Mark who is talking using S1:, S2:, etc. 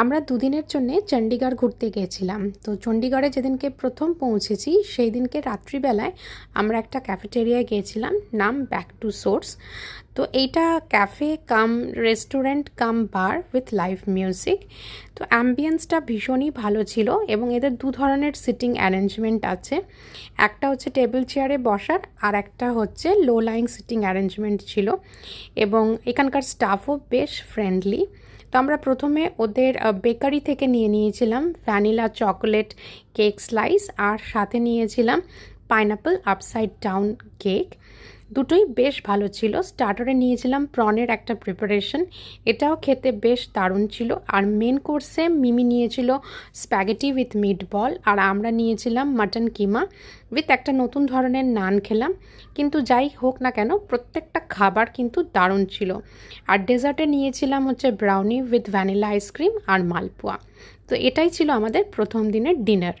S1: আমরা দুদিনের জন্য চণ্ডীগড় ঘুরতে গিয়েছিলাম। তো চণ্ডীগড়ে যেদিনকে প্রথম পৌঁছেছি সেই দিনকে রাত্রিবেলায় আমরা একটা ক্যাফেটেরিয়ায় গিয়েছিলাম, নাম ব্যাক টু সোর্স তো এইটা cafe cum restaurant cum bar with live music তো অ্যাম্বিয়েন্সটা ভীষণই ভালো ছিল এবং এদের দু ধরনের সিটিং অ্যারেঞ্জমেন্ট আছে। একটা হচ্ছে টেবিল চেয়ারে বসার আর একটা হচ্ছে লো লাইং সিটিং অ্যারেঞ্জমেন্ট ছিল এবং এখানকার স্টাফও বেশ ফ্রেন্ডলি তো আমরা প্রথমে ওদের বেকারি থেকে নিয়ে নিয়েছিলাম ভ্যানিলা চকোলেট কেক স্লাইস আর সাথে নিয়েছিলাম পাইনাপল আপসাইড ডাউন কেক দুটোই বেশ ভালো ছিল। স্টার্টারে নিয়েছিলাম প্রনের একটা প্রিপারেশন এটাও খেতে বেশ দারুণ ছিল। আর মেন কোর্সে মিমি নিয়েছিল স্প্যাগেটি উইথ মিট বল আর আমরা নিয়েছিলাম মাটন কিমা উইথ একটা নতুন ধরনের নান খেলাম। কিন্তু যাই হোক না কেন, প্রত্যেকটা খাবার কিন্তু দারুণ ছিল। আর ডেজার্টে নিয়েছিলাম হচ্ছে brownie with vanilla ice cream আর মালপোয়া। তো এটাই ছিল আমাদের প্রথম দিনের ডিনার